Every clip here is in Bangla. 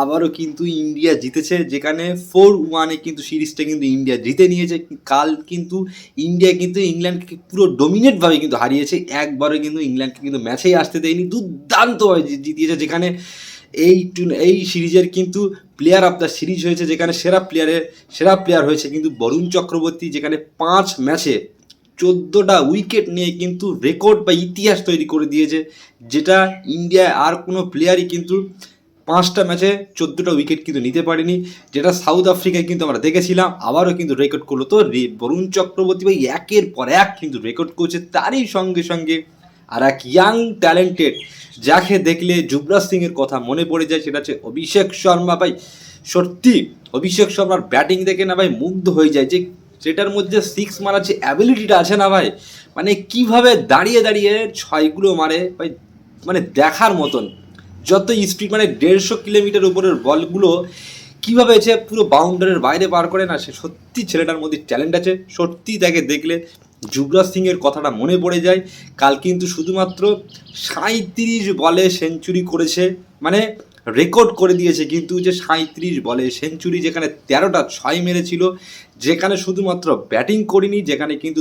আবারও কিন্তু ইন্ডিয়া জিতেছে, যেখানে ফোর ওয়ানে কিন্তু সিরিজটা কিন্তু ইন্ডিয়া জিতে নিয়েছে। কাল কিন্তু ইন্ডিয়া কিন্তু ইংল্যান্ডকে পুরো ডোমিনেটভাবে কিন্তু হারিয়েছে। একবারও কিন্তু ইংল্যান্ডকে কিন্তু ম্যাচেই আসতে দেয়নি, দুর্দান্তভাবে জিতিয়েছে, যেখানে এই এই সিরিজের কিন্তু প্লেয়ার অফ দ্য সিরিজ হয়েছে, যেখানে সেরা প্লেয়ারের সেরা প্লেয়ার হয়েছে কিন্তু বরুণ চক্রবর্তী, যেখানে পাঁচ ম্যাচে চোদ্দোটা উইকেট নিয়ে কিন্তু রেকর্ড বা ইতিহাস তৈরি করে দিয়েছে, যেটা ইন্ডিয়ায় আর কোনো প্লেয়ারই কিন্তু পাঁচটা ম্যাচে চোদ্দোটা উইকেট কিন্তু নিতে পারেনি, যেটা সাউথ আফ্রিকায় কিন্তু আমরা দেখেছিলাম, আবারও কিন্তু রেকর্ড করল তো বরুণ চক্রবর্তী ভাই, একের পর এক কিন্তু রেকর্ড করছে তারই সঙ্গে সঙ্গে। আর এক ইয়াং ট্যালেন্টেড যাকে দেখলে যুবরাজ সিংয়ের কথা মনে পড়ে যায়, সেটা হচ্ছে অভিষেক শর্মা ভাই। সত্যি, অভিষেক শর্মার ব্যাটিং দেখে না ভাই মুগ্ধ হয়ে যায় যে সেটার মধ্যে সিক্স মারার যে অ্যাবিলিটিটা আছে না ভাই মানে কীভাবে দাঁড়িয়ে দাঁড়িয়ে ছয়গুলো মারে, ভাই মানে দেখার মতন। যত স্পিড মানে দেড়শো কিলোমিটার উপরের বলগুলো কীভাবে যে পুরো বাউন্ডারির বাইরে বার করে না, সে সত্যি ছেলেটার মধ্যে ট্যালেন্ট আছে, সত্যি তাকে দেখলে যুবরাজ সিংয়ের কথাটা মনে পড়ে যায়। কাল কিন্তু শুধুমাত্র সাঁত্রিশ বলে সেঞ্চুরি করেছে মানে রেকর্ড করে দিয়েছে কিন্তু যে সাঁত্রিশ বলে সেঞ্চুরি যেখানে তেরোটা ছয় মেরেছিল, যেখানে শুধুমাত্র ব্যাটিং করিনি, যেখানে কিন্তু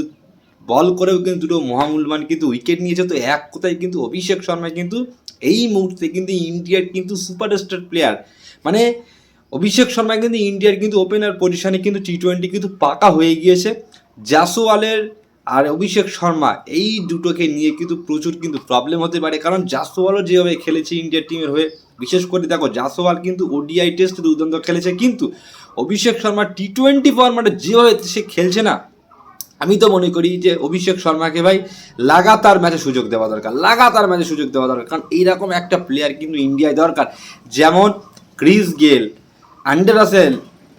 বল করেও কিন্তু দুটো মহামূল্যবান কিন্তু উইকেট নিয়েছে। তো এক কোথায় কিন্তু অভিষেক শর্মা কিন্তু এই মুহূর্তে কিন্তু ইন্ডিয়ার কিন্তু সুপারস্টার প্লেয়ার মানে অভিষেক শর্মা কিন্তু ইন্ডিয়ার কিন্তু ওপেনার পজিশনে কিন্তু টি টোয়েন্টি কিন্তু পাকা হয়ে গিয়েছে। জাসোয়ালের আর অভিষেক শর্মা এই দুটোকে নিয়ে কিন্তু প্রচুর কিন্তু প্রবলেম হতে পারে। কারণ জাসোয়ালও যেভাবে খেলেছে ইন্ডিয়ার টিমের হয়ে, বিশেষ করে দেখো জাসোয়াল কিন্তু ওডিআই টেস্ট দুর্দান্ত খেলেছে। কিন্তু অভিষেক শর্মা টি টোয়েন্টি ফরম্যাটে যেভাবে সে খেলছে না আমি তো মনে করি যে অভিষেক শর্মাকে ভাই লাগাতার ম্যাচে সুযোগ দেওয়া দরকার, লাগাতার ম্যাচে সুযোগ দেওয়া দরকার। কারণ এইরকম একটা প্লেয়ার কিন্তু ইন্ডিয়ায় দরকার। যেমন ক্রিস গেল আন্ডার রাসেল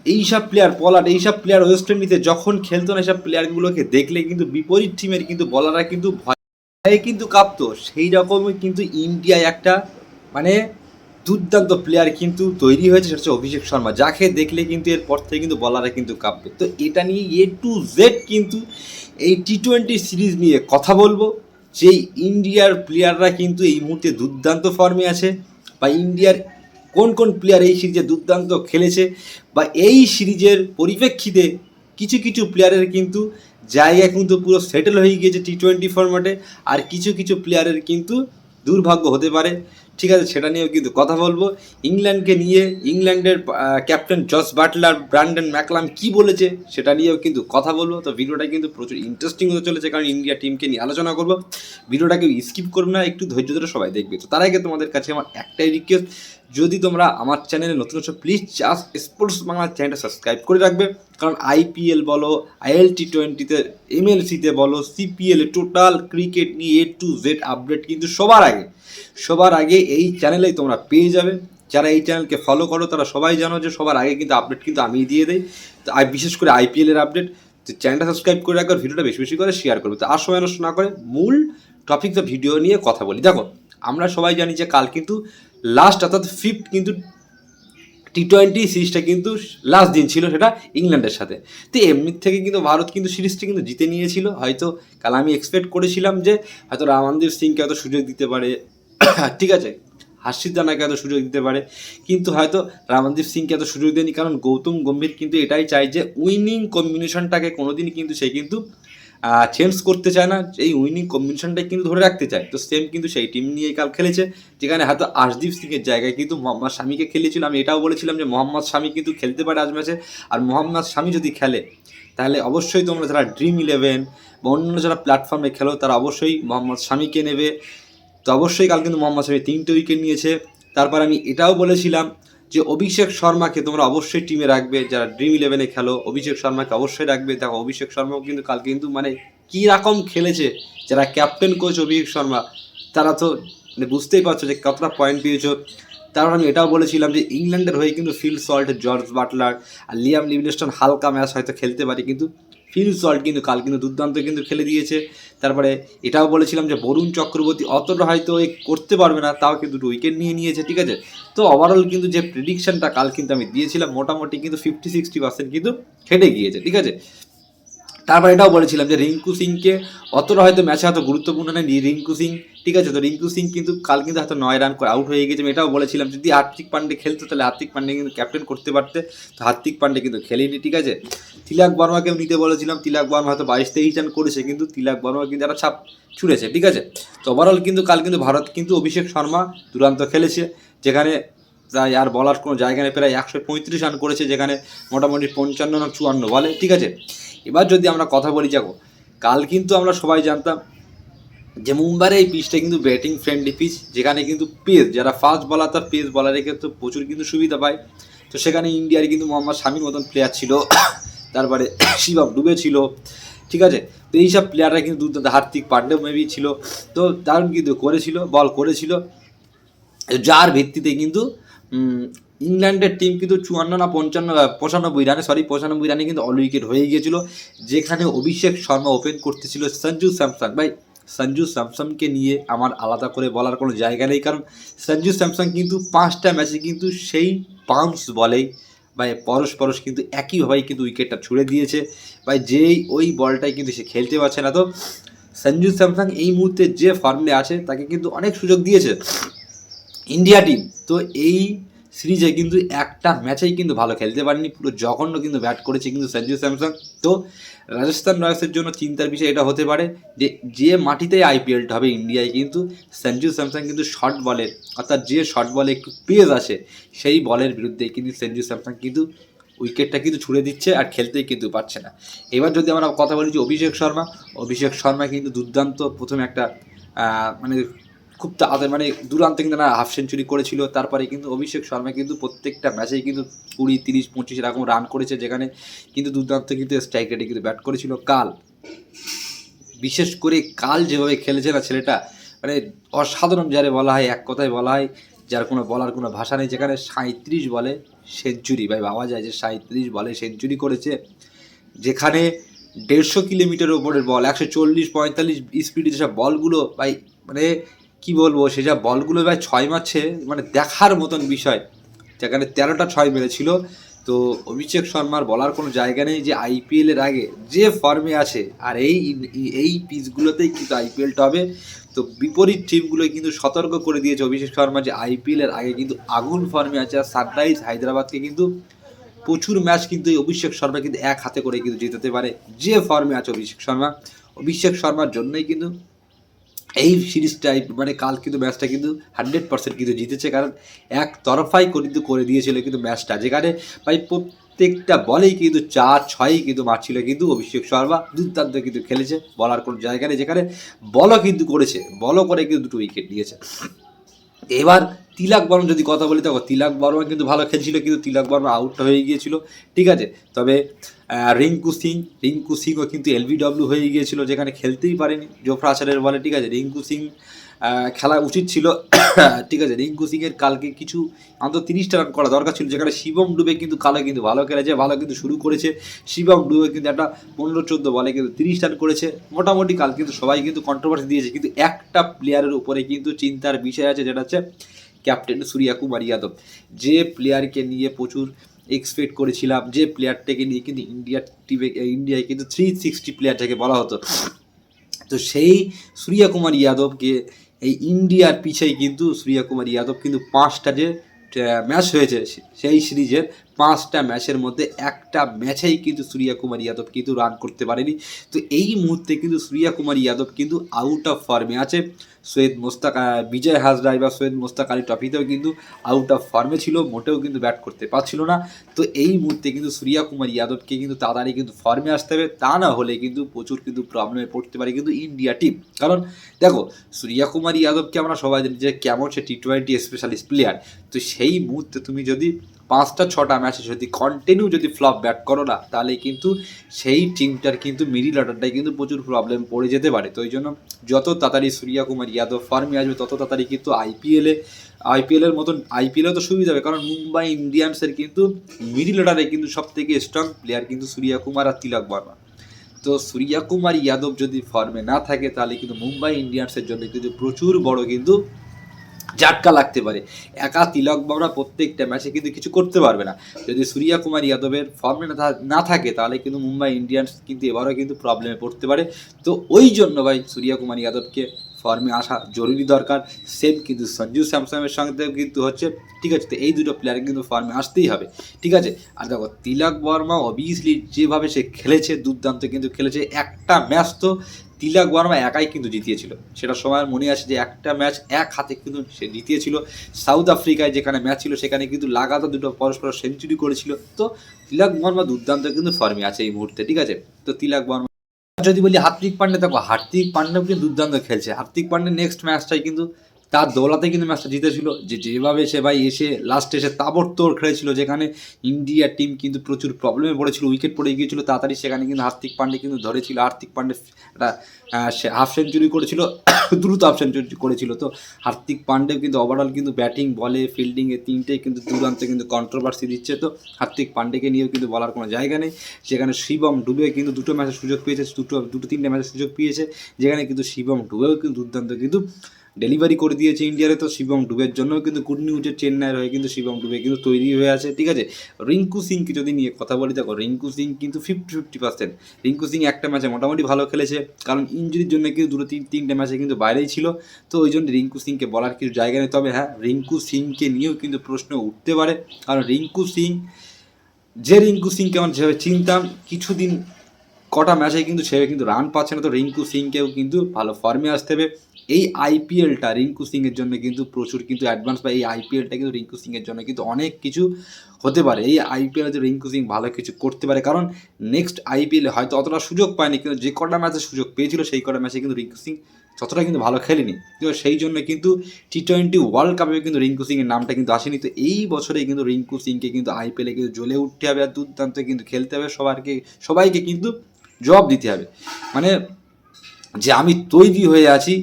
এইসব প্লেয়ার পলার এইসব প্লেয়ার ওয়েস্ট ইন্ডিজে যখন খেলতো না এইসব প্লেয়ারগুলোকে দেখলে কিন্তু বিপরীত টিমের কিন্তু বলাররা কিন্তু ভয়ে কিন্তু কাঁপতো। সেই রকমই কিন্তু ইন্ডিয়ায় একটা মানে দুর্দান্ত প্লেয়ার কিন্তু তৈরি হয়েছে, সেটা হচ্ছে অভিষেক শর্মা। যাকে দেখলে কিন্তু এরপর থেকে কিন্তু বলাররা কিন্তু কাঁপবে। তো এটা নিয়ে এ টু জেড কিন্তু এই টি টোয়েন্টি সিরিজ নিয়ে কথা বলব। যে ইন্ডিয়ার প্লেয়াররা কিন্তু এই মুহূর্তে দুর্দান্ত ফর্মে আছে, বা ইন্ডিয়ার কোন কোন প্লেয়ার এই সিরিজে দুর্দান্ত খেলেছে, বা এই সিরিজের পরিপ্রেক্ষিতে কিছু কিছু প্লেয়ারের কিন্তু জায়গা কিন্তু পুরো সেটেল হয়ে গিয়েছে টি টোয়েন্টি ফরম্যাটে আর কিছু কিছু প্লেয়ারের কিন্তু দুর্ভাগ্য হতে পারে। ঠিক আছে, সেটা নিয়েও কিন্তু কথা বলব। ইংল্যান্ডকে নিয়ে, ইংল্যান্ডের captain Jos Buttler, Brendon McCullum কি বলেছে, সেটা নিয়েও কিন্তু কথা বলব। তো ভিডিওটা কিন্তু প্রচুর ইন্টারেস্টিং হতে চলেছে, কারণ ইন্ডিয়া টিমকে নিয়ে আলোচনা করব। ভিডিওটাকে স্কিপ করবে না, একটু ধৈর্য ধরে সবাই দেখবে। তো তার আগে তোমাদের কাছে আমার একটাই রিকোয়েস্ট যদি তোমরা আমার চ্যানেলে নতুন হচ্ছ প্লিজ জাস্ট স্পোর্টস বাংলা চ্যানেলটা সাবস্ক্রাইব করে রাখবে। কারণ আইপিএল বলো আইএল টি টোয়েন্টিতে এমএলসিতে বলো সিপিএল টোটাল ক্রিকেট নিয়ে এ টু জেড আপডেট কিন্তু সবার আগে। সবার আগে এই চ্যানেলেই তোমরা পেয়ে যাবে। যারা এই চ্যানেলকে ফলো করো, তারা সবাই জানো যে সবার আগে কিন্তু আপডেট কিন্তু আমি দিয়ে দেই। তো বিশেষ করে আইপিএলের আপডেট তো চ্যানেলটা সাবস্ক্রাইব করে রাখবে ভিডিওটা বেশি বেশি করে শেয়ার করবে। তো আর সময় নষ্ট না করে মূল টপিক দ্য ভিডিও নিয়ে কথা বলি। দেখো, আমরা সবাই জানি যে কাল কিন্তু লাস্ট অর্থাৎ ফিফথ কিন্তু টি টোয়েন্টি সিরিজটা কিন্তু লাস্ট দিন ছিল সেটা ইংল্যান্ডের সাথে। তো এমনি থেকে কিন্তু ভারত কিন্তু সিরিজটা কিন্তু জিতে নিয়েছিল। হয়তো কাল আমি এক্সপেক্ট করেছিলাম যে হয়তো রামানদীপ সিংকে হয়তো সুযোগ দিতে পারে। ঠিক আছে হাসিদ রানাকে এত সুযোগ দিতে পারে। কিন্তু হয়তো রামনদীপ সিংকে এত সুযোগ দেয়নি। কারণ গৌতম গম্ভীর কিন্তু এটাই চায় যে উইনিং কম্বিনেশনটাকে কোনোদিনই কিন্তু সে কিন্তু চেঞ্জ করতে চায় না, এই উইনিং কম্বিনেশনটাই কিন্তু ধরে রাখতে চায়। তো সেম কিন্তু সেই টিম নিয়ে কাল খেলেছে, যেখানে হয়তো আশদীপ সিংয়ের জায়গায় কিন্তু মোহাম্মদ শামিকে খেলেছিল। আমি এটাও বলেছিলাম যে মোহাম্মদ শামি কিন্তু খেলতে পারে আজ ম্যাচে আর মোহাম্মদ শামি যদি খেলে, তাহলে অবশ্যই তোমরা যারা ড্রিম ইলেভেন বা অন্যান্য যারা প্ল্যাটফর্মে খেলো, তারা অবশ্যই মোহাম্মদ শামিকে নেবে। তো অবশ্যই কাল কিন্তু মোহাম্মদ শামি তিনটে উইকেট নিয়েছে। তারপর আমি এটাও বলেছিলাম যে অভিষেক শর্মাকে তোমরা অবশ্যই টিমে রাখবে। যারা ড্রিম ইলেভেনে খেলো, অভিষেক শর্মাকে অবশ্যই রাখবে। দেখো, অভিষেক শর্মাও কিন্তু কাল কিন্তু মানে কী রকম খেলেছে, যারা ক্যাপ্টেন কোচ অভিষেক শর্মা, তারা তো মানে বুঝতেই পারছ যে কতটা পয়েন্ট পেয়েছ। তারপর আমি এটাও বলেছিলাম যে ইংল্যান্ডের হয়ে কিন্তু ফিল সল্ট জর্জ বাটলার আর লিয়াম লিভিংস্টন হালকা ম্যাচ হয়তো খেলতে পারে। কিন্তু ফিল সল্ট কিন্তু কাল কিন্তু দুর্দান্ত কিন্তু খেলে দিয়েছে। তারপরে এটাও বলেছিলাম যে বরুণ চক্রবর্তী অতটা হয়তো এ করতে পারবে না, তাও কিন্তু দুটো উইকেট নিয়ে নিয়েছে, ঠিক আছে? তো ওভারঅল কিন্তু যে প্রেডিকশনটা কাল কিন্তু আমি দিয়েছিলাম, মোটামুটি কিন্তু ফিফটি সিক্সটি পার্সেন্ট কিন্তু খেটে গিয়েছে, ঠিক আছে? তারপর এটাও বলেছিলাম যে রিঙ্কু সিংকে অতটা হয়তো ম্যাচে হয়তো গুরুত্বপূর্ণ নেই রিঙ্কু সিং, ঠিক আছে, তো রিঙ্কু সিং কিন্তু কাল কিন্তু হয়তো নয় রান করে আউট হয়ে গেছে। আমি এটাও বলেছিলাম যদি হার্দিক পান্ডে খেলতো, তাহলে হার্দিক পান্ডে কিন্তু ক্যাপ্টেন করতে পারতে। তো হার্দিক পান্ডে কিন্তু খেলেনি, ঠিক আছে? তিলাক বর্মাকেও নিতে বলেছিলাম। তিলাক বর্মা হয়তো বাইশ তেইশ রান করেছে, কিন্তু তিলাক বর্মা কিন্তু একটা ছাপ ছুড়েছে, ঠিক আছে? তো ওভারঅল কিন্তু কাল কিন্তু ভারত কিন্তু অভিষেক শর্মা দুরান্ত খেলেছে, যেখানে প্রায় আর বলার কোনো জায়গা নেই। প্রায় একশো পঁয়ত্রিশ রান করেছে, যেখানে মোটামুটি পঞ্চান্ন না চুয়ান্ন বলে, ঠিক আছে? এবার যদি আমরা কথা বলি, যাব। কাল কিন্তু আমরা সবাই জানতাম যে মুম্বাইয়ের এই পিচটা কিন্তু ব্যাটিং ফ্রেন্ডলি পিচ যেখানে কিন্তু পেস, যারা ফাস্ট বলার তার পেস বলারের ক্ষেত্রে প্রচুর কিন্তু সুবিধা পায়। তো সেখানে ইন্ডিয়ার কিন্তু মোহাম্মদ শামির মতন প্লেয়ার ছিল, তারপরে শিবম ডুবে ছিল, ঠিক আছে? তো এইসব প্লেয়াররা কিন্তু দুর্দান্ত, হার্দিক পান্ডেও মেবি ছিল, তো দারুণ কিন্তু করেছিল বল করেছিল। যার ভিত্তিতে কিন্তু ইংল্যান্ডের টিম কিন্তু চুয়ান্ন না পঞ্চান্ন পঁচানব্বই রানে সরি পঁচানব্বই রানে কিন্তু অল উইকেট হয়ে গিয়েছিল, যেখানে অভিষেক শর্মা ওপেন করতেছিল সঞ্জু স্যামসং ভাই, সঞ্জু স্যামসংকে নিয়ে আমার আলাদা করে বলার কোনো জায়গা নেই, কারণ সঞ্জু স্যামসং কিন্তু পাঁচটা ম্যাচে কিন্তু সেই পাউন্স বলেই, ভাই, পরশ পরশ কিন্তু একইভাবেই কিন্তু উইকেটটা ছুড়ে দিয়েছে। বা যেই ওই বলটাই কিন্তু সে খেলতে পারছে না। তো সঞ্জু স্যামসাং এই মুহূর্তে যে ফর্মে আছে, তাকে কিন্তু অনেক সুযোগ দিয়েছে। ইন্ডিয়া টিম তো এই সিরিজে কিন্তু একটা ম্যাচেই কিন্তু ভালো খেলতে পারেনি। পুরো জঘন্য কিন্তু ব্যাট করেছে কিন্তু সঞ্জু স্যামসং তো রাজস্থান রয়্যালসের জন্য চিন্তার বিষয় এটা হতে পারে যে যে মাটিতে আইপিএলটা হবে ইন্ডিয়ায় কিন্তু সঞ্জু স্যামসং কিন্তু শর্ট বলের অর্থাৎ যে শর্ট বলে একটু পেজ আসে, সেই বলের বিরুদ্ধে কিন্তু সঞ্জু স্যামসং কিন্তু উইকেটটা কিন্তু ছুড়ে দিচ্ছে আর খেলতেই কিন্তু পারছে না। এবার যদি আমরা কথা বলি যে অভিষেক শর্মা অভিষেক শর্মা কিন্তু দুর্দান্ত প্রথমে একটা মানে খুব তাদের মানে দুরান্তে কিন্তু না হাফ সেঞ্চুরি করেছিল। তারপরে কিন্তু অভিষেক শর্মা কিন্তু প্রত্যেকটা ম্যাচেই কিন্তু কুড়ি, তিরিশ, পঁচিশ এরকম রান করেছে, যেখানে কিন্তু দুর্দান্ত কিন্তু স্ট্রাইক রেটে কিন্তু ব্যাট করেছিল। কাল, বিশেষ করে কাল যেভাবে খেলেছে না ছেলেটা মানে অসাধারণ যারে বলা হয়, এক কথায় বলা হয়, যার কোনো বলার কোনো ভাষা নেই, যেখানে সাঁত্রিশ বলে সেঞ্চুরি ভাই ভাবা যায় যে সাঁত্রিশ বলে সেঞ্চুরি করেছে, যেখানে দেড়শো কিলোমিটার ওপরের বল একশো চল্লিশ, পঁয়তাল্লিশ স্পিডে যেসব বলগুলো ভাই মানে কি বলব সেসব বলগুলো ভাই ছয় মারছে মানে দেখার মতন বিষয়। যেখানে তেরোটা ছয় মেরেছিল। তো অভিষেক শর্মার বলার কোনো জায়গা নেই যে আইপিএল এর আগে যে ফর্মে আছে, আর এই এই পিচগুলোতেই কিন্তু আইপিএলটা হবে। তো বিপরীত টিমগুলো কিন্তু সতর্ক করে দিয়েছে অভিষেক শর্মা যে আইপিএল এর আগে কিন্তু আগুন ফর্মে আছে। আর সানরাইজ হায়দ্রাবাদকে কিন্তু প্রচুর ম্যাচ কিন্তু এই অভিষেক শর্মা কিন্তু এক হাতে করে কিন্তু জিতাতে পারে। যে ফর্মে আছে অভিষেক শর্মা। অভিষেক শর্মার জন্যই কিন্তু এই সিরিজটাই মানে কাল কিন্তু ম্যাচটা কিন্তু হান্ড্রেড পার্সেন্ট কিন্তু জিতেছে, কারণ এক তরফাই কিন্তু করে দিয়েছিল কিন্তু ম্যাচটা। যেখানে ভাই প্রত্যেকটা বলেই কিন্তু চার ছয়ই কিন্তু মারছিল কিন্তু অভিষেক শর্মা, দুর্দান্ত কিন্তু খেলেছে বলার কোনো জায়গা নেই। যেখানে বলও কিন্তু করেছে, বলও করে কিন্তু দুটো উইকেট নিয়েছে এবার তিলাক বর্মা যদি কথা বলি, তখন তিলাক বর্মা কিন্তু ভালো খেলছিল, কিন্তু তিলাক বর্মা আউট হয়ে গিয়েছিল। ঠিক আছে, তবে রিঙ্কু সিং। রিঙ্কু সিংও কিন্তু এলবিডব্লিউ হয়ে গিয়েছিল, যেখানে খেলতেই পারেনি জোফরা আচারের বলে। ঠিক আছে, রিঙ্কু সিং খেলা উচিত ছিল। ঠিক আছে, রিঙ্কু সিংয়ের কালকে কিছু, অন্তত তিরিশটা রান করা দরকার ছিল, যেখানে শিবম ডুবে কিন্তু কালো কিন্তু ভালো খেলেছে, ভালো কিন্তু শুরু করেছে। শিবম ডুবে কিন্তু একটা পনেরো, চোদ্দ বলে কিন্তু তিরিশ রান করেছে। মোটামুটি কাল কিন্তু সবাই কিন্তু কন্ট্রোভার্সি দিয়েছে, কিন্তু একটা প্লেয়ারের উপরে কিন্তু চিন্তার বিষয় আছে, যেটা হচ্ছে ক্যাপ্টেন সূর্যা কুমার যাদব। যে প্লেয়ারকে নিয়ে প্রচুর এক্সপেক্ট করেছিলাম যে প্লেয়ারটাকে নিয়ে কিন্তু ইন্ডিয়ার টিমে ইন্ডিয়ায় কিন্তু থ্রি সিক্সটি প্লেয়ারটাকে বলা হতো। তো সেই সূর্যা কুমার ইয়াদবকে, এই ইন্ডিয়ার পিছিয়ে কিন্তু সূর্যা কুমার ইয়াদব কিন্তু পাঁচটা যে ম্যাচ হয়েছে সেই সিরিজের পাঁচটা ম্যাচের মধ্যে একটা ম্যাচেই কিন্তু সূর্যা কুমার যাদব কিন্তু রান করতে পারেনি। তো এই মুহূর্তে কিন্তু সূর্যা কুমার যাদব কিন্তু আউট অফ ফর্মে আছে। সৈয়দ মোস্তাক বিজয় হাজরাই বা সৈয়দ মোস্তাক আলী ট্রফিতেও কিন্তু আউট অফ ফর্মে ছিল, মোটেও কিন্তু ব্যাট করতে পারছিল না। তো এই মুহূর্তে কিন্তু সূর্যা কুমার যাদবকে কিন্তু তাড়াতাড়ি কিন্তু ফর্মে আসতে হবে। তা না হলে কিন্তু প্রচুর কিন্তু প্রবলেমে পড়তে পারে কিন্তু ইন্ডিয়া টিম কারণ দেখো, সূর্যা কুমার যাদবকে আমরা সবাই জানি যে কেমন সে টি টোয়েন্টি স্পেশালিস্ট প্লেয়ার তো সেই মুহূর্তে তুমি যদি পাঁচটা, ছটা ম্যাচে যদি কন্টিনিউ যদি ফ্লপ ব্যাট করো না, তাহলে কিন্তু সেই টিমটার কিন্তু মিডিল অর্ডারটাই কিন্তু প্রচুর প্রবলেম পড়ে যেতে পারে। তো ওই জন্য যত তাড়াতাড়ি সূর্যা কুমার যাদব ফর্মে আসবে, তত তাড়াতাড়ি কিন্তু আইপিএলে আইপিএলের মতন আইপিএলে তো সুবিধা হবে। কারণ মুম্বাই ইন্ডিয়ান্সের কিন্তু মিডিল অর্ডারে কিন্তু সব থেকে স্ট্রং প্লেয়ার কিন্তু সূর্যা কুমার আর তিলক বর্মা তো সূর্যা কুমার যাদব যদি ফর্মে না থাকে, তাহলে কিন্তু মুম্বাই ইন্ডিয়ান্সের জন্য কিন্তু প্রচুর বড় কিন্তু ঝাটকা লাগতে পারে। একা তিলক বাবরা প্রত্যেকটা ম্যাচে কিন্তু কিছু করতে পারবে না। যদি সূর্যা কুমার যাদবের ফর্মে না থাকে, তাহলে কিন্তু মুম্বাই ইন্ডিয়ান্স কিন্তু এবারও কিন্তু প্রবলেমে পড়তে পারে। তো ওই জন্য ভাই সূর্যা কুমার যাদবকে ফর্মে আসা জরুরি দরকার। সেম কিন্তু সঞ্জু স্যামসংয়ের সঙ্গে কিন্তু হচ্ছে, ঠিক আছে, তো এই দুটো প্লেয়ার কিন্তু ফর্মে আসতেই হবে। ঠিক আছে? আর দেখো, তিলক বর্মা অবভিয়াসলি যেভাবে সে খেলেছে, দুর্দান্ত কিন্তু খেলেছে, একটা ম্যাচ তো তিলক বর্মা একাই কিন্তু জিতিয়েছিল। সেটা সবার মনে আছে যে একটা ম্যাচ এক হাতে কিন্তু সে জিতিয়েছিল। সাউথ আফ্রিকায় যেখানে ম্যাচ ছিল, সেখানে কিন্তু লাগাতার দুটো পরস্পর সেঞ্চুরি করেছিল। তো তিলক বর্মা দুর্দান্ত কিন্তু ফর্মে আছে এই মুহূর্তে, ঠিক আছে? তো তিলক বর্মা যদি বলি হার্দিক পান্ডে, দেখো, হার্দিক পান্ডেও কিন্তু দুর্দান্ত খেলছে। হার্দিক পান্ডে নেক্সট ম্যাচটাই কিন্তু তার দৌলাতে কিন্তু ম্যাচটা জিতেছিল। যে যেভাবে সে ভাই এসে লাস্টে এসে তাবড়তোড় খেলেছিল, যেখানে ইন্ডিয়া টিম কিন্তু প্রচুর প্রবলেমে পড়েছিল উইকেট পড়ে গিয়েছিল, তাড়াতাড়ি সেখানে কিন্তু হার্দিক পান্ডে কিন্তু ধরেছিল। হার্দিক পান্ডে একটা সে হাফ সেঞ্চুরি করেছিল, দ্রুত হাফ সেঞ্চুরি করেছিল। তো হার্দিক পান্ডে কিন্তু ওভারঅল কিন্তু ব্যাটিং বলে ফিল্ডিংয়ে তিনটেই কিন্তু দুর্দান্ত কিন্তু কন্ট্রোভার্সি দিচ্ছে। তো হার্দিক পান্ডেকে নিয়েও কিন্তু বলার কোনো জায়গা নেই। সেখানে শিবম ডুবে কিন্তু দুটো ম্যাচের সুযোগ পেয়েছে, দুটো দুটো, তিনটে ম্যাচের সুযোগ পেয়েছে। যেখানে কিন্তু শিবম ডুবেও কিন্তু দুর্দান্ত কিন্তু ডেলিভারি করে দিয়েছে ইন্ডিয়ারে তো শিবম ডুবের জন্যও কিন্তু গুড নিউজের চেন্নাইয়ের হয়ে কিন্তু শিবম ডুবে কিন্তু তৈরি হয়ে আছে, ঠিক আছে? রিঙ্কু সিংকে যদি নিয়ে কথা বলি, দেখো, রিঙ্কু সিং কিন্তু fifty fifty percent Rinku Singh একটা ম্যাচে মোটামুটি ভালো খেলেছে, কারণ ইঞ্জুরির জন্য কিন্তু দুটো তিন, তিনটে ম্যাচে কিন্তু বাইরেই ছিল। তো ওই জন্য রিঙ্কু সিংকে বলার কিছু জায়গা নেই। তবে হ্যাঁ রিঙ্কু সিংকে নিয়েও কিন্তু প্রশ্ন উঠতে পারে। কারণ রিঙ্কু সিং, যে রিঙ্কু সিংকে আমরা যেভাবে চিনতাম, কিছুদিন কটা ম্যাচে কিন্তু সে কিন্তু রান পাচ্ছে না। তো রিঙ্কু সিংকেও কিন্তু ভালো ফর্মে আসতে হবে। এই আইপিএলটা রিঙ্কু সিংয়ের জন্য কিন্তু প্রচুর কিন্তু অ্যাডভান্স বা এই আইপিএলটা কিন্তু রিঙ্কু সিংয়ের জন্য কিন্তু অনেক কিছু হতে পারে। এই আইপিএলে যে রিঙ্কু সিং ভালো কিছু করতে পারে, কারণ নেক্সট আইপিএলে হয়তো অতটা সুযোগ পায়নি, কিন্তু যে কটা ম্যাচে সুযোগ পেয়েছিল, সেই কটা ম্যাচে কিন্তু রিঙ্কু সিং ততটা কিন্তু ভালো খেলেনি। তো সেই জন্য কিন্তু টি টোয়েন্টি ওয়ার্ল্ড কাপে কিন্তু রিঙ্কু সিংয়ের নামটা কিন্তু আসেনি। তো এই বছরে কিন্তু রিঙ্কু সিংকে কিন্তু আইপিএলে কিন্তু জ্বলে উঠতে হবে আর দুর্দান্ত কিন্তু খেলতে হবে। সবাইকে সবাইকে কিন্তু জবাব দিতে হবে। মানে যে আমি তৈরি হয়ে আছি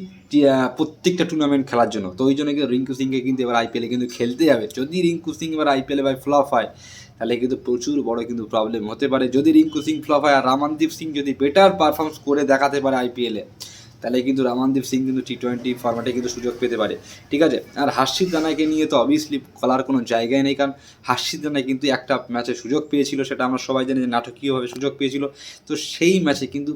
প্রত্যেকটা টুর্নামেন্ট খেলার জন্য। তো ওই জন্য কিন্তু রিঙ্কু সিংকে কিন্তু এবার আইপিএলে কিন্তু খেলতে যাবে। যদি রিঙ্কু সিং এবার আইপিএলে ভাই ফ্লপ হয়, তাহলে কিন্তু প্রচুর বড় কিন্তু প্রবলেম হতে পারে। যদি রিঙ্কু সিং ফ্লপ হয় আর রামানদীপ সিং যদি বেটার পারফরমেন্স করে দেখাতে পারে আইপিএলে তাহলে কিন্তু রামানদীপ সিং কিন্তু টি টোয়েন্টি ফর্ম্যাটে কিন্তু সুযোগ পেতে পারে। ঠিক আছে? আর হার্ষিত রানাকে নিয়ে তো অবভিয়াসলি বলার কোনো জায়গায় নেই, কারণ হার্ষিত রানা কিন্তু একটা ম্যাচে সুযোগ পেয়েছিল, সেটা আমরা সবাই জানি যে নাটকীয়ভাবে সুযোগ পেয়েছিল। তো সেই ম্যাচে কিন্তু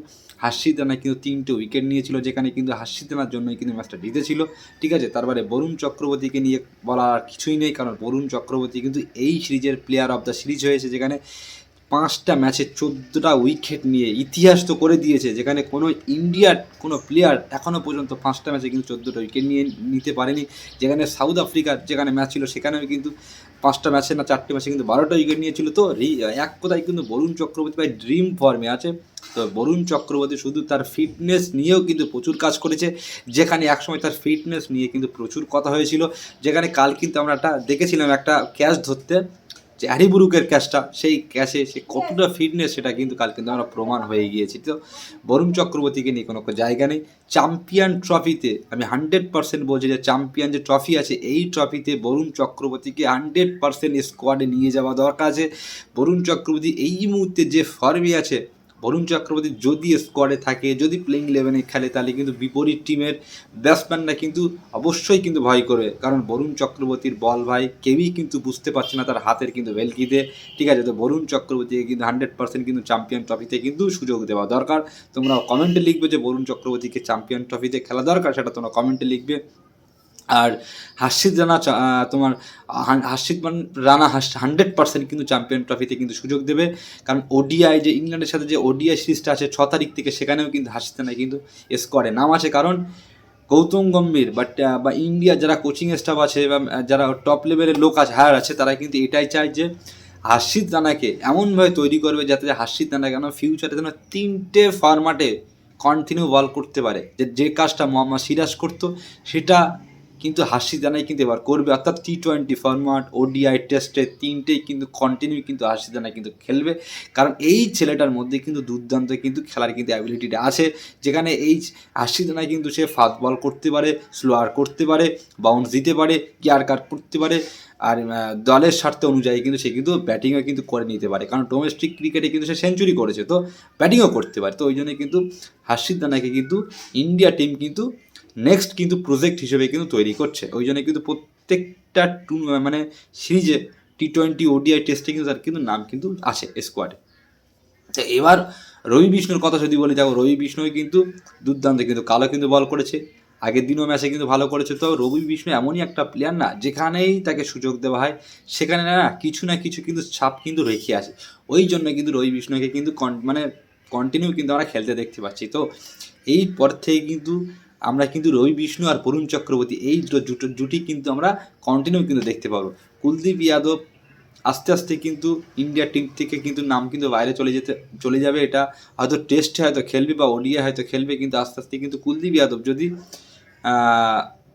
রানা কিন্তু তিনটে উইকেট নিয়েছিল, যেখানে কিন্তু রানার জন্যই কিন্তু ম্যাচটা জিতেছিল। ঠিক আছে, তারপরে বরুণ চক্রবর্তীকে নিয়ে বলার কিছুই নেই, কারণ বরুণ চক্রবর্তী কিন্তু এই সিরিজের প্লেয়ার অফ দ্য সিরিজ হয়েছে, যেখানে পাঁচটা ম্যাচে চোদ্দোটা উইকেট নিয়ে ইতিহাস তো করে দিয়েছে, যেখানে কোনো ইন্ডিয়ার কোনো প্লেয়ার এখনও পর্যন্ত পাঁচটা ম্যাচে কিন্তু চোদ্দোটা উইকেট নিয়ে নিতে পারেনি। যেখানে সাউথ আফ্রিকার যেখানে ম্যাচ ছিল, সেখানেও কিন্তু পাঁচটা ম্যাচে না চারটে ম্যাচে কিন্তু বারোটা উইকেট নিয়েছিল। তো এক কথায় কিন্তু বরুণ চক্রবর্তী ভাই ড্রিম ফর্মে আছে। তো বরুণ চক্রবর্তী শুধু তার ফিটনেস নিয়েও কিন্তু প্রচুর কাজ করেছে, যেখানে একসময় তার ফিটনেস নিয়ে কিন্তু প্রচুর কথা হয়েছিল, যেখানে কাল কিন্তু আমরা একটা দেখেছিলাম একটা ক্যাচ ধরতে, যে হ্যারিবুরুকের ক্যাচটা, সেই ক্যাচে সে কতটা ফিটনেস সেটা কিন্তু কাল কিন্তু আমরা প্রমাণ হয়ে গিয়েছি। তো বরুণ চক্রবর্তীকে নিয়ে কোনো জায়গা নেই চ্যাম্পিয়ন ট্রফিতে আমি হান্ড্রেড পার্সেন্ট বলছি যে চ্যাম্পিয়ন যে ট্রফি আছে, এই ট্রফিতে বরুণ চক্রবর্তীকে হান্ড্রেড পার্সেন্ট স্কোয়াডে নিয়ে যাওয়া দরকার আছে। বরুণ চক্রবর্তী এই মুহূর্তে যে ফর্মে আছে বরুণ চক্রবর্তী যদি স্কোয়াডে থাকে, যদি প্লেইং ইলেভেনে খেলে, তাহলে কিন্তু বিপরীত টিমের ব্যাটসম্যানরা কিন্তু অবশ্যই কিন্তু ভয় করবে কারণ বরুণ চক্রবর্তীর বল ভাই কেউই কিন্তু বুঝতে পারছে না, তার হাতের কিন্তু ভেলকিতে ঠিক আছে, তো বরুণ চক্রবর্তীকে কিন্তু হান্ড্রেড পার্সেন্ট কিন্তু চ্যাম্পিয়ন ট্রফিতে কিন্তু সুযোগ দেওয়া দরকার। তোমরা কমেন্টে লিখবে যে বরুণ চক্রবর্তীকে চ্যাম্পিয়ন ট্রফিতে খেলা দরকার, সেটা তোমরা কমেন্টে লিখবে। আর হাসিদ রানা তোমার হাসিদ মান- রানা হান্ড্রেড পার্সেন্ট কিন্তু চ্যাম্পিয়ন ট্রফিতে কিন্তু সুযোগ দেবে। কারণ ওডিআই যে ইংল্যান্ডের সাথে যে ওডিআই সিরিজটা আছে ছ তারিখ থেকে সেখানেও কিন্তু হাসিদ রানা কিন্তু স্কোয়াডে নাম আছে। কারণ গৌতম গম্ভীর বাট বা ইন্ডিয়া যারা কোচিং স্টাফ আছে বা যারা টপ লেভেলের লোক আছে হায়ার আছে, তারা কিন্তু এটাই চায় যে হাসিদ রানাকে এমনভাবে তৈরি করবে যাতে হাসিদ রানা কেন ফিউচারে যেন তিনটে ফরম্যাটে কন্টিনিউ বল করতে পারে। যে যে কাজটা মোহাম্মদ সিরাজ করতো, সেটা কিন্তু হাসিদ রানাই কিন্তু এবার করবে। অর্থাৎ টি টোয়েন্টি ফরম্যাট ওডিআই টেস্টে তিনটেই কিন্তু কন্টিনিউ কিন্তু হাসিদ রানা কিন্তু খেলবে। কারণ এই ছেলেটার মধ্যে কিন্তু দুর্দান্ত কিন্তু খেলার কিন্তু অ্যাবিলিটিটা আছে। যেখানে এই হাসিদ রানা কিন্তু সে ফাস্ট বল করতে পারে স্লোয়ার করতে পারে বাউন্স দিতে পারে গিয়ার কাট করতে পারে, আর দলের স্বার্থ অনুযায়ী কিন্তু সে কিন্তু ব্যাটিংও কিন্তু করে নিতে পারে। কারণ ডোমেস্টিক ক্রিকেটে কিন্তু সে সেঞ্চুরি করেছে, তো ব্যাটিংও করতে পারে। তো ওই জন্য কিন্তু হাসিদ রানাকে কিন্তু ইন্ডিয়া টিম কিন্তু নেক্সট কিন্তু প্রজেক্ট হিসেবে কিন্তু তৈরি করছে। ওই জন্য কিন্তু প্রত্যেকটা টু মানে সিরিজে টি টোয়েন্টি ওডিআই টেস্টে কিন্তু তার কিন্তু নাম কিন্তু আছে স্কোয়াডে তো এবার রবি বিষ্ণুর কথা যদি বলি, দেখো রবি বিষ্ণুই কিন্তু দুর্দান্ত কিন্তু কালো কিন্তু বল করেছে, আগের দিনও ম্যাচে কিন্তু ভালো করেছে। তো রবি বিষ্ণু এমনই একটা প্লেয়ার না, যেখানেই তাকে সুযোগ দেওয়া হয়, সেখানে না কিছু না কিছু কিন্তু ছাপ কিন্তু রেখে আসে। ওই জন্য কিন্তু রবি বিষ্ণুকে কিন্তু কন- মানে কন্টিনিউ কিন্তু আমরা খেলতে দেখতে পাচ্ছি। তো এই পর থেকে কিন্তু আমরা কিন্তু রবি, বিষ্ণু আর বরুণ চক্রবর্তী এই দুটো জুটো কিন্তু আমরা কন্টিনিউ কিন্তু দেখতে পাবো। কুলদীপ যাদব আস্তে আস্তে কিন্তু ইন্ডিয়া টিম থেকে কিন্তু নাম কিন্তু বাইরে চলে যেতে, চলে যাবে। এটা হয়তো টেস্টে হয়তো খেলবে বা ওডিয়া হয়তো খেলবে, কিন্তু আস্তে আস্তে কিন্তু কুলদীপ যাদব যদি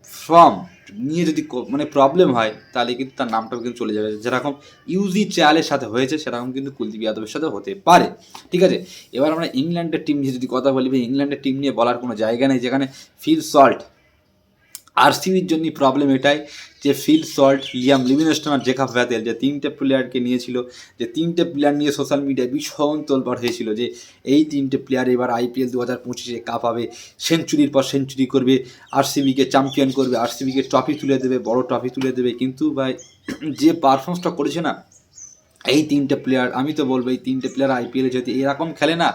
ফর্ম নিয়ে যদি মানে প্রবলেম হয়, তাহলে কিন্তু তার নামটাও কিন্তু চলে যাবে। যেরকম ইউজি চ্যালের সাথে হয়েছে, সেরকম কিন্তু কুলদীপ যাদবের সাথে হতে পারে। ঠিক আছে? এবার আমরা ইংল্যান্ডের টিম নিয়ে যদি কথা বলি, ইংল্যান্ডের টিম নিয়ে বলার কোনো জায়গা নেই যেখানে ফিল সল্ট আরসিবির জন্য প্রবলেম এটাই যে ফিল সল্ট, লিয়াম লিভিনস্টন আর জেকাব ভ্যাতেল যে তিনটে প্লেয়ারকে নিয়েছিল, যে তিনটে প্লেয়ার নিয়ে সোশ্যাল মিডিয়ায় ভীষণ তোলপাড় হয়েছিল যে এই তিনটে প্লেয়ার এবার আইপিএল দু হাজার পঁচিশে কাপাবে সেঞ্চুরির পর সেঞ্চুরি করবে, আরসিবিকে চ্যাম্পিয়ন করবে, আরসিবিকে ট্রফি তুলে দেবে, বড় ট্রফি তুলে দেবে। কিন্তু ভাই, যে পারফরমেন্সটা করেছে না, এই তিনটে প্লেয়ার আমি তো বলব এই তিনটে প্লেয়ার আইপিএলে যদি এরকম খেলে না,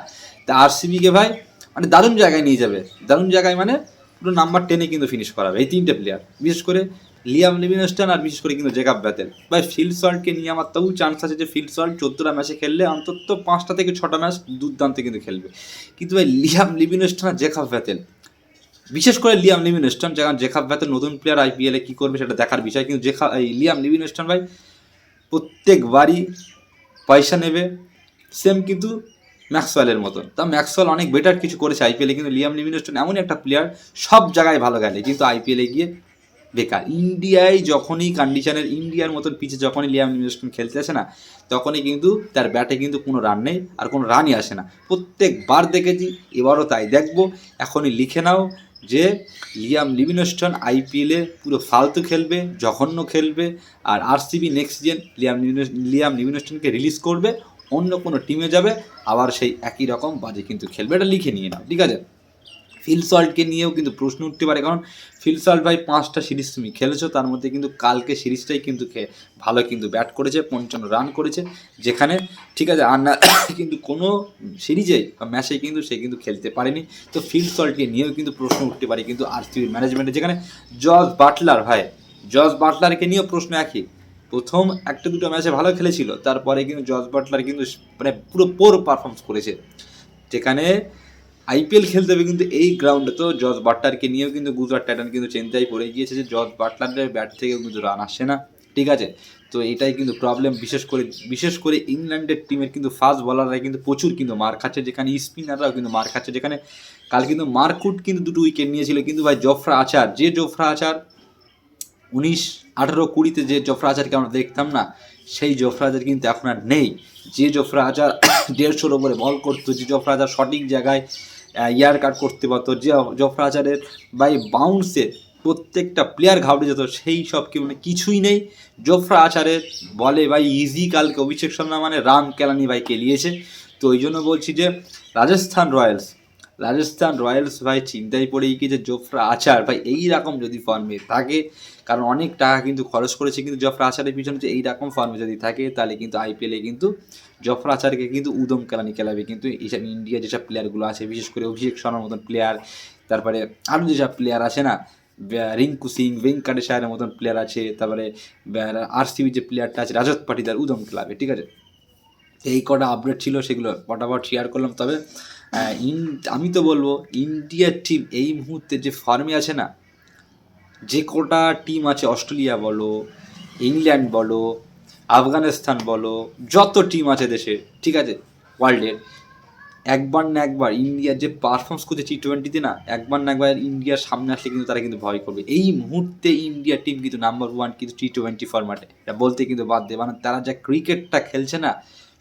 তা আরসিবিকে ভাই মানে দারুণ জায়গায় নিয়ে যাবে। দারুণ জায়গায় মানে পুরো নাম্বার টেনে কিন্তু ফিনিশ করাবে, এই তিনটে প্লেয়ার বিশেষ করে লিয়াম লিভিনস্টন আর বিশেষ করে কিন্তু জেকাব ব্যাতেল ভাই, ফিল্ড সল্টকে নিয়ে আমার তবু চান্স আছে যে ফিল্ড সল্ট চোদ্দোটা ম্যাচে খেললে অন্তত পাঁচটা থেকে ছটা ম্যাচ দুর্দান্ত কিন্তু খেলবে। কিন্তু ভাই, লিয়াম লিভিনস্টন আর জেকাব ব্যাতেল বিশেষ করে লিয়াম লিভিনস্টন যেখানে জেকাব ব্যাতেল নতুন প্লেয়ার আইপিএলে কী করবে সেটা দেখার বিষয়, কিন্তু জেখা এই লিয়াম লিভিনস্টন ভাই, প্রত্যেকবারই পয়সা নেবে। সেম কিন্তু ম্যাক্সওয়েলের মতন। তা ম্যাক্সওয়েল অনেক বেটার কিছু করেছে আইপিএলে কিন্তু লিয়াম লিভিনস্টন এমন একটা প্লেয়ার সব জায়গায় ভালো গেলে কিন্তু আইপিএলে গিয়ে বেকার। ইন্ডিয়ায় যখনই কন্ডিশনের ইন্ডিয়ার মতন পিচে যখনই লিয়াম লিভিনস্টন খেলতে আসে না, তখনই কিন্তু তার ব্যাটে কিন্তু কোনো রান নেই আর কোনো রানই আসে না। প্রত্যেকবার দেখেছি, এবারও তাই দেখব। এখনই লিখে নাও যে লিয়াম লিভিনস্টন আইপিএলে পুরো ফালতু খেলবে, জঘন্য খেলবে, আর RCB next gen Liam Liam লিভিনস্টনকে release করবে অন্য কোনো টিমে যাবে, আবার সেই একই রকম বাজে কিন্তু খেলবে। এটা লিখে নিয়ে নাও, ঠিক আছে? ফিল সল্টকে নিয়েও কিন্তু প্রশ্ন উঠতে পারে, কারণ ফিল সল্ট ভাই পাঁচটা সিরিজ তুমি খেলেছো, তার মধ্যে কিন্তু কালকে সিরিজটাই কিন্তু ভালো কিন্তু ব্যাট করেছে, পঞ্চান্ন রান করেছে, যেখানে, ঠিক আছে, আর না, কিন্তু কোনো সিরিজেই বা ম্যাচে কিন্তু সে কিন্তু খেলতে পারেনি। তো ফিল সল্টকে নিয়েও কিন্তু প্রশ্ন উঠতে পারে কিন্তু আর ম্যানেজমেন্টে যেখানে জজ বাটলার ভাই জজ বাটলারকে নিয়েও প্রশ্ন একই প্রথম একটা দুটো ম্যাচে ভালো খেলেছিল, তারপরে কিন্তু জজ বাটলার কিন্তু মানে পুরো পোর পারফরমেন্স করেছে। যেখানে আইপিএল খেলতে হবে কিন্তু এই গ্রাউন্ডে তো জজ বাটলারকে নিয়েও কিন্তু গুজরাট টাইটান কিন্তু চিন্তায় পড়ে গিয়েছে যে জজ বাটলারের ব্যাট থেকেও কিন্তু রান আসছে না। ঠিক আছে? তো এটাই কিন্তু প্রবলেম বিশেষ করে বিশেষ করে ইংল্যান্ডের টিমের কিন্তু ফাস্ট বলাররা কিন্তু প্রচুর কিন্তু মার খাচ্ছে। যেখানে স্পিনাররাও কিন্তু মার খাচ্ছে। যেখানে কাল কিন্তু মারকুট কিন্তু দুটো উইকেট নিয়েছিল। কিন্তু ভাই, জফরা আচার, যে জফরা আচার উনিশ, আঠারো, কুড়িতে যে জফরা আচারকে আমরা দেখতাম না, সেই জফরা আচার কিন্তু এখন আর নেই। যে জফরা আচার দেড়শোর ওপরে বল করতো, যে জফরা আচার সঠিক জায়গায় ইয়ার কাট করতে পারতো, যে জফরা আচারের বাই বাউন্সে প্রত্যেকটা প্লেয়ার ঘাবড়ে যেত, সেই সব কি মানে কিছুই নেই। জোফরা আচারের বলে ভাই ইজি কালকে অভিষেক শর্মা মানে রাম কেলানি ভাই কেলিয়েছে তো ওই জন্য বলছি যে, রাজস্থান রয়্যালস রাজস্থান রয়্যালস ভাই চিন্তায় পড়ে গিয়েছে জোফরা আচার? ভাই, এই রকম যদি ফর্মে থাকে, কারণ অনেক টাকা কিন্তু খরচ করেছে, কিন্তু জফরা আচারের পিছনে যে এই রকম ফর্মে যদি থাকে, তাহলে কিন্তু আইপিএলে কিন্তু জফরা আচারকে কিন্তু উদম কেলানি খেলাবে। কিন্তু এইসব ইন্ডিয়া যেসব প্লেয়ারগুলো আছে, বিশেষ করে অভিষেক শর্মার মতন প্লেয়ার তারপরে আরও যেসব প্লেয়ার আছে না রিঙ্কু সিং ভেঙ্কাটেশায়ের মতন প্লেয়ার আছে, তারপরে আরসিবি যে প্লেয়ারটা আছে রাজত পাটিদার উদম খেলাবে, ঠিক আছে? এই কটা আপডেট ছিল, সেগুলো ফটাফট শেয়ার করলাম। তবে ইন, আমি তো বলব ইন্ডিয়ার টিম এই মুহূর্তে যে ফর্মে আছে না, যে কটা টিম আছে অস্ট্রেলিয়া বলো ইংল্যান্ড বলো আফগানিস্তান বলো, যত টিম আছে দেশে, ঠিক আছে ওয়ার্ল্ডের একবার না একবার ইন্ডিয়ার যে পারফরমেন্স করছে টি টোয়েন্টিতে না, একবার না একবার ইন্ডিয়ার সামনে আসলে কিন্তু তারা কিন্তু ভয় করবে। এই মুহূর্তে ইন্ডিয়ার টিম কিন্তু নাম্বার ওয়ান কিন্তু টি টোয়েন্টি ফরম্যাটে এটা বলতে কিন্তু বাদ দেবে মানে তারা যা ক্রিকেটটা খেলছে না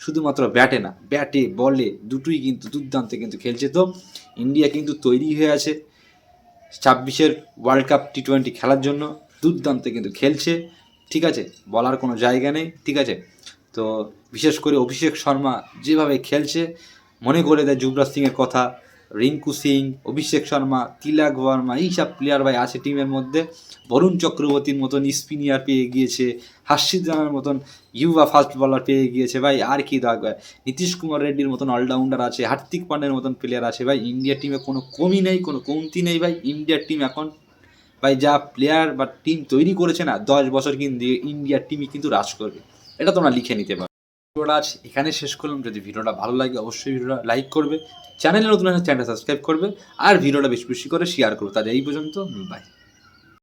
শুধুমাত্র ব্যাটে না, ব্যাটে, বলে দুটোই কিন্তু দুর্দান্তে কিন্তু খেলছে। তো ইন্ডিয়া কিন্তু তৈরি হয়ে আছে ছাব্বিশের ওয়ার্ল্ড কাপ টি টোয়েন্টি খেলার জন্য, দুর্দান্তে কিন্তু খেলছে। ঠিক আছে, বলার কোনো জায়গা নেই, ঠিক আছে। তো বিশেষ করে অভিষেক শর্মা যেভাবে খেলছে, মনে করে দেয় যুবরাজ সিংয়ের কথা রিঙ্কু সিং, অভিষেক শর্মা, তিলাক বর্মা এইসব প্লেয়ার ভাই আছে টিমের মধ্যে। বরুণ চক্রবর্তীর মতন স্পিনিয়ার পেয়ে গিয়েছে হাসিদ রানার মতন ইউবা ফাস্ট বলার পেয়ে গিয়েছে, ভাই, আর কি থাকবে নীতিশ কুমার রেড্ডির মতন অলরাউন্ডার আছে, হার্দিক পান্ডের মতন প্লেয়ার আছে, ভাই ইন্ডিয়া টিমে কোনো কমই নেই, কোনো কমতি নেই, ভাই ইন্ডিয়ার টিম এখন। ভাই, যা প্লেয়ার বা টিম তৈরি করেছে না, দশ বছর কিন্তু ইন্ডিয়ার টিমই কিন্তু রাজ করবে। এটা তোমরা লিখে নিতে পারো। ভিডিওটা আজ এখানে শেষ করলাম। যদি ভিডিওটা ভালো লাগে, অবশ্যই ভিডিওটা লাইক করবে। চ্যানেলে নতুন চ্যানেল সাবস্ক্রাইব করবে। আর ভিডিওটা বেশি বেশি করে শেয়ার করবে। তাহলে এই পর্যন্ত বাই